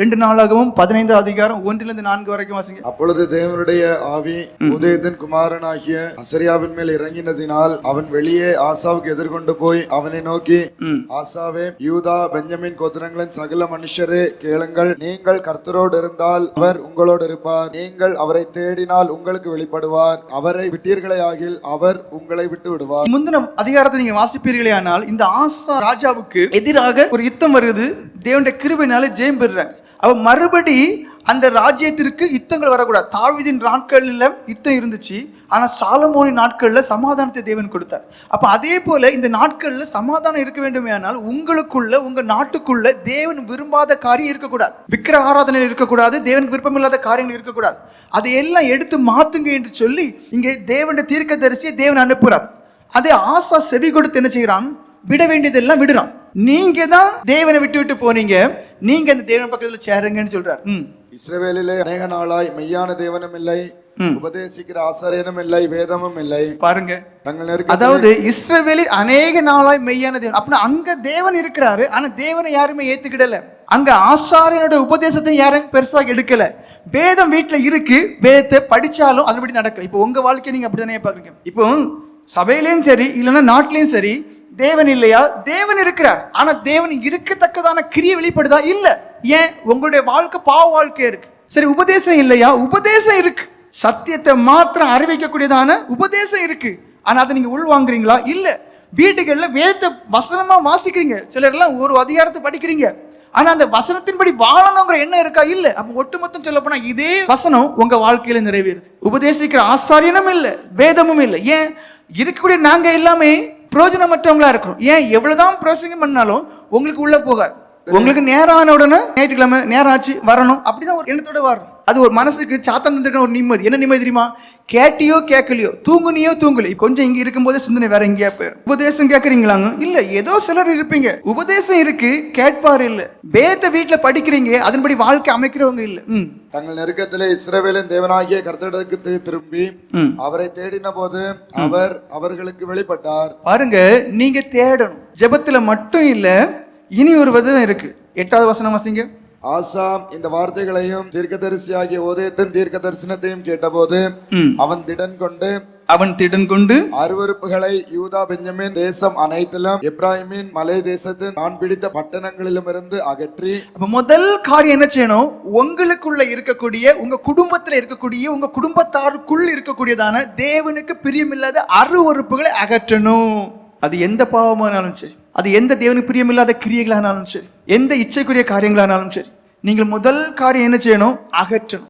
ரெண்டு நாளாகவும் பதினைந்து அதிகாரம் ஒன்றிலிருந்து நான்கு வரைக்கும் வாசிங்க. அப்பொழுது தேவனுடைய ஆவி உதயத்தின் குமாரனாகிய அசரியாவின் மேல் இறங்கினதினால் அவன் வெளியே ஆசாவுக்கு எதிர்கொண்டு போய் அவனை நோக்கி ஆசாவே யூதா பெஞ்சமின் கோத்திரங்களின் சகல மனுஷரே கேளுங்கள். நீங்கள் கர்த்தரோடு இருந்தால் அவர் உங்களோடு இருப்பார். நீங்கள் அவரை தேடினால் உங்களுக்கு வெளிப்படுவார். அவரை விட்டீர்களே ஆகில் அவர் உங்களை விட்டு விடுவார். முந்தின அதிகாரத்தை நீங்க வாசிப்பீர்களே ஆனால் இந்த ஆசா ராஜாவுக்கு எதிராக ஒரு யுத்தம் வருது. தேவனுடைய கிருபையினால ஜெயம் பெறுறாங்க அவன் மறுபடி அந்த ராஜ்யத்திற்கு யுத்தங்கள் வரக்கூடாது. தாவிதின் நாட்களில் யுத்தம் இருந்துச்சு. ஆனால் சாலமோனின் நாட்களில் சமாதானத்தை தேவன் கொடுத்தார். அப்போ அதே போல் இந்த நாட்களில் சமாதானம் இருக்க வேண்டுமே ஆனால் உங்களுக்குள்ள உங்கள் நாட்டுக்குள்ள தேவன் விரும்பாத காரியம் இருக்கக்கூடாது. விக்கிர ஆராதனை இருக்கக்கூடாது தேவனுக்கு விருப்பமில்லாத காரியங்கள் இருக்கக்கூடாது. அதையெல்லாம் எடுத்து மாற்றுங்க என்று சொல்லி இங்கே தேவனுடைய தீர்க்கதரிசியை தேவன் அனுப்புகிறார் அதே ஆசா செவி கொடுத்து என்ன செய்கிறான்? விட வேண்டியதெல்லாம் விடுறான். நீங்க தான் தேவனை விட்டு விட்டு போனீங்க. நீங்க அந்த தேவன் பக்கத்துல சேருங்கன்னு சொல்றார். இஸ்ரவேலிலே அநேக நாளாய் மெய்யான தேவனும் இல்லை. உபதேசிக்கிற ஆசாரியனும் இல்லை வேதமும் இல்லை. பாருங்க. தங்கள் அதாவது இஸ்ரவேலில் அநேக நாளாய் மெய்யான தேவன். அப்படின்னா அங்க தேவன் இருக்கிறாரு ஆனா தேவனை யாருமே ஏத்துக்கிடல. அங்க ஆசாரியனோட உபதேசத்தை யாரும் பெருசாக எடுக்கல. வேதம் வீட்டுல இருக்கு வேதத்தை படிச்சாலும் அதுபடி நடக்கல. இப்போ உங்க வாழ்க்கை நீங்க அப்படித்தானே பாக்குறீங்க இப்போ சபையிலயும் சரி இல்லைன்னா நாட்டிலையும் சரி தேவன் இல்லையா? தேவன் இருக்கிறார். ஆனா தேவன் இருக்கத்தக்கதான கிரிய வெளிப்படுதா? இல்ல. ஏன்? உங்களுடைய வாழ்க்கை பாவ வாழ்க்கை இருக்கு. சரி உபதேசம் இல்லையா? உபதேசம் இருக்கு. சத்தியத்தை மாத்திரம் அறிவிக்கக்கூடியதான உபதேசம் இருக்கு. ஆனா அதை நீங்க உள்வாங்குறீங்களா இல்ல. வீட்டுகள்ல வேதத்தை வசனமா வாசிக்கிறீங்க. சிலர்லாம் ஒரு அதிகாரத்தை படிக்கிறீங்க. ஆனா அந்த வசனத்தின்படி வாழணுங்கிற எண்ணம் இருக்கா? இல்ல. அப்ப ஒட்டுமொத்தம் சொல்ல போனா இதே வசனம் உங்க வாழ்க்கையில நிறைவேறுது. உபதேசிக்கிற ஆசாரியனும் இல்லை வேதமும் இல்லை. ஏன்? இருக்கக்கூடிய நாங்க எல்லாமே பிரயோஜனமற்றவங்களா இருக்கிறோம் ஏன்? எவ்வளவுதான் பிரசங்கம் பண்ணாலும் உங்களுக்கு உள்ள போகாது. உங்களுக்கு நேரம் ஆன உடனே ஞாயிற்றுக்கிழமை நேரம் ஆச்சு வரணும். அப்படிதான் ஒரு எண்ணத்தோட வரணும். அது ஒரு மனசுக்கு சாத்தம் தந்துக்கிற ஒரு நிம்மதி. என்ன நிம்மதி தெரியுமா? கேட்டியோ கேட்கலையோ தூங்குனியோ தூங்கலையோ கொஞ்சம் இங்க இருக்கும்போதே சிந்தனை வேற எங்கேயா போயிடும் உபதேசம் கேட்குறீங்களாங்க? இல்ல ஏதோ சிலர் இருப்பீங்க. உபதேசம் இருக்கு கேட்பாரு இல்ல. வேத வீட்டுல படிக்கிறீங்க அதன்படி வாழ்க்கை அமைக்கிறவங்க இல்ல. தங்கள் நெருக்கத்திலே இஸ்ரவேலின் தேவனாகிய கர்த்தரிடத்துக்கு திரும்பி. அவரை தேடின போது அவர் அவர்களுக்கு வெளிப்பட்டார். பாருங்க நீங்க தேடணும். ஜெபத்துல மட்டும் இல்ல இனி ஒரு வசனம் இருக்கு. எட்டாவது வசனம் வாசிங்க. ஆசா இந்த வார்த்தைகளையும் தீர்க்கதரிசியாகிய ஓதயத்தின் தீர்க்க தரிசனத்தையும் கேட்டபோது. அவன் திடன் கொண்டு அவன் திடன் கொண்டு அருவருப்புகளை யூதா பெஞ்சமின் தேசம் அனைத்திலும் எப்ராஹிமின் மலை தேசத்தின் நான் பிடித்த பட்டணங்களிலும் இருந்து அகற்றி அப்ப முதல் காரியம் என்ன செய்யணும் உங்களுக்குள்ள இருக்கக்கூடிய உங்க குடும்பத்துல இருக்கக்கூடிய உங்க குடும்பத்தாருக்குள் இருக்கக்கூடியதான தேவனுக்கு பிரியமில்லாத அருவறுப்புகளை அகற்றணும் அது எந்த பாவமானாலும் சரி அது எந்த தேவனுக்கு பிரியமில்லாத கிரியைகளானாலும் சரி எந்த இச்சைக்குரிய காரியங்களானாலும் சரி நீங்கள் முதல் காரியம் என்ன செய்யணும்? அகற்றணும்.